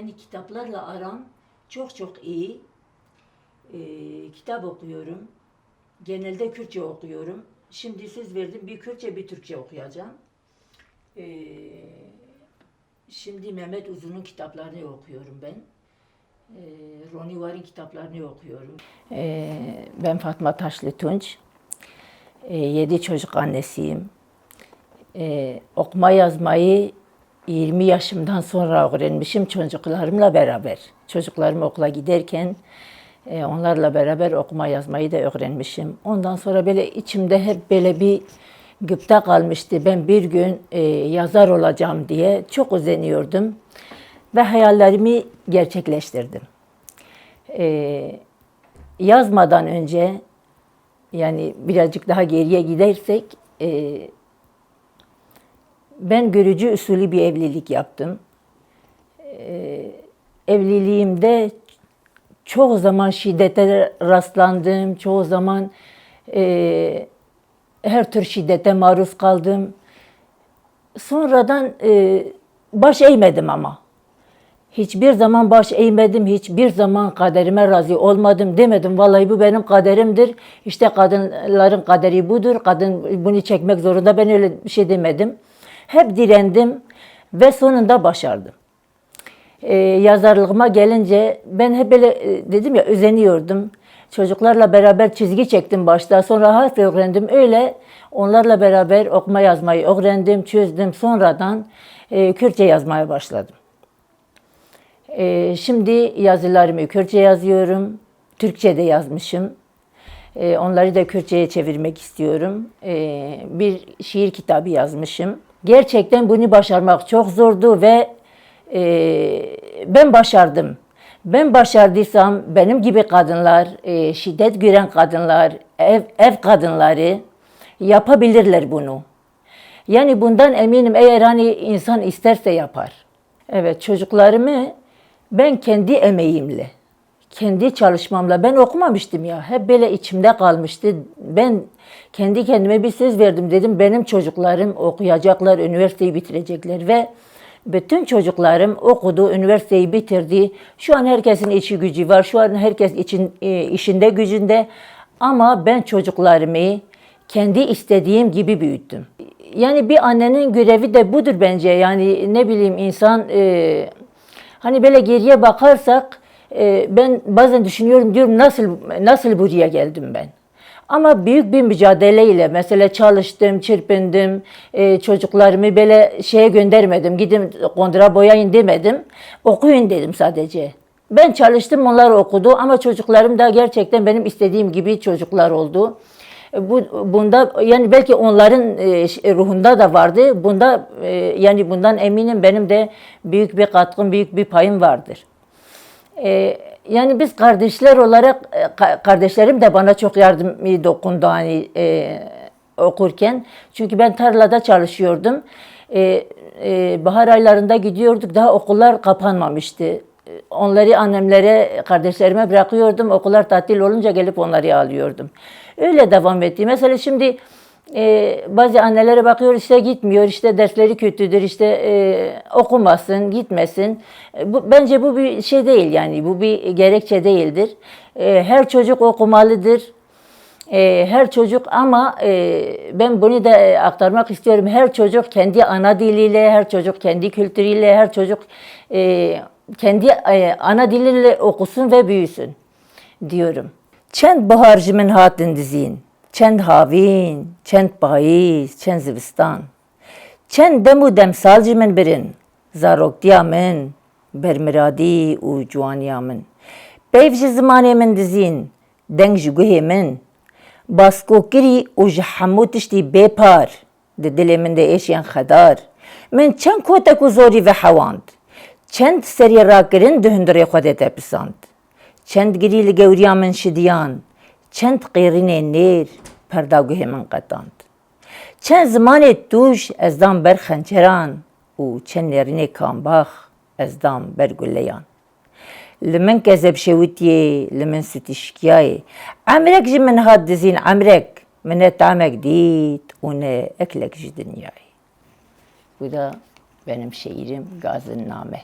Yani kitaplarla aram çok çok iyi. Ee, kitap okuyorum. Genelde Kürtçe okuyorum. Şimdi söz verdim bir Kürtçe bir Türkçe okuyacağım. Ee, şimdi Mehmet Uzun'un kitaplarını okuyorum ben. Ee, Ronnie Warren kitaplarını okuyorum. Ee, ben Fatma Taşlı Tunç. Ee, yedi çocuk annesiyim. Ee, okuma yazmayı 20 yaşımdan sonra öğrenmişim çocuklarımla beraber. Çocuklarım okula giderken e, onlarla beraber okuma yazmayı da öğrenmişim. Ondan sonra böyle içimde hep böyle bir gıpta kalmıştı. Ben bir gün e, yazar olacağım diye çok özeniyordum ve hayallerimi gerçekleştirdim. E, yazmadan önce yani birazcık daha geriye gidersek ben görücü usulü bir evlilik yaptım. Ee, evliliğimde çoğu zaman şiddete rastlandım, çoğu zaman e, her tür şiddete maruz kaldım. Sonradan e, baş eğmedim ama. Hiçbir zaman baş eğmedim, hiçbir zaman kaderime razı olmadım demedim. Vallahi bu benim kaderimdir. İşte kadınların kaderi budur. Kadın bunu çekmek zorunda. Ben öyle bir şey demedim. Hep direndim ve sonunda başardım. Ee, yazarlığıma gelince ben hep böyle e, dedim ya özeniyordum. Çocuklarla beraber çizgi çektim başta. Sonra harf öğrendim. Öyle onlarla beraber okuma yazmayı öğrendim, çözdüm. Sonradan e, Kürtçe yazmaya başladım. Ee, şimdi yazılarımı Kürtçe yazıyorum. Türkçe de yazmışım. Ee, onları da Kürtçe'ye çevirmek istiyorum. Ee, bir şiir kitabı yazmışım. Gerçekten bunu başarmak çok zordu ve e, ben başardım. Ben başardıysam benim gibi kadınlar, e, şiddet gören kadınlar, ev, ev kadınları yapabilirler bunu. Yani bundan eminim eğer hani insan isterse yapar. Evet çocuklarımı ben kendi emeğimle, kendi çalışmamla ben okumamıştım ya. Hep böyle içimde kalmıştı. Ben kendi kendime bir söz verdim. Dedim benim çocuklarım okuyacaklar, üniversiteyi bitirecekler ve bütün çocuklarım okudu, üniversiteyi bitirdi. Şu an herkesin işi gücü var. Şu an herkes için e, işinde gücünde. Ama ben çocuklarımı kendi istediğim gibi büyüttüm. Yani bir annenin görevi de budur bence. Yani ne bileyim insan e, hani böyle geriye bakarsak e, ben bazen düşünüyorum diyorum nasıl nasıl buraya geldim ben. Ama büyük bir mücadeleyle mesela çalıştım, çırpındım, e, çocuklarımı böyle şeye göndermedim, gidin kondura boyayın demedim, okuyun dedim sadece. Ben çalıştım, onlar okudu ama çocuklarım da gerçekten benim istediğim gibi çocuklar oldu. E, Bu bunda yani belki onların e, ş- ruhunda da vardı. Bunda e, yani bundan eminim benim de büyük bir katkım, büyük bir payım vardır. Ee, yani biz kardeşler olarak e, ka- kardeşlerim de bana çok yardım dokundu hani e, okurken. Çünkü ben tarlada çalışıyordum. E, e, bahar aylarında gidiyorduk. Daha okullar kapanmamıştı. E, Onları annemlere, kardeşlerime bırakıyordum. Okullar tatil olunca gelip onları alıyordum. Öyle devam etti. Mesela şimdi e, bazı annelere bakıyor işte gitmiyor, işte dersleri kötüdür, işte e, okumasın, gitmesin. E, bu, bence bu bir şey değil yani, bu bir gerekçe değildir. E, her çocuk okumalıdır. E, her çocuk ama e, ben bunu da aktarmak istiyorum. Her çocuk kendi ana diliyle, her çocuk kendi kültürüyle, her çocuk e, kendi e, ana diliyle okusun ve büyüsün diyorum. Çend bahar jimin hatin dizin, çend havin, çend payis, çend zivistan. Çend demu demsal jimin birin, zaroktiya min, bermiradi u juaniya min. Peyv ji zimanê min dizîn, deng ji guhê min. Baskokirî û ji hemû tiştî bêpar, di dilê min de êşiyan xedar. Min çend kotek û zorî ve hewand. Çend serî rakirin di hundirê xwe de tepisand. Çend girî li gewriya min şidiyan. Çend qêrînê nêr, min qetand. Çend zimanê tûj ez dam ber xençeran û çend nêrînê kambax ez dam ber guleyan. Li min kezeb şewitiyê, li min stîşkiyayê. Emrek ji min hat dizîn emrek. Min ne tamek dît û ne eklek ji dinyayê. Bu da benim şiirim Gazi'name.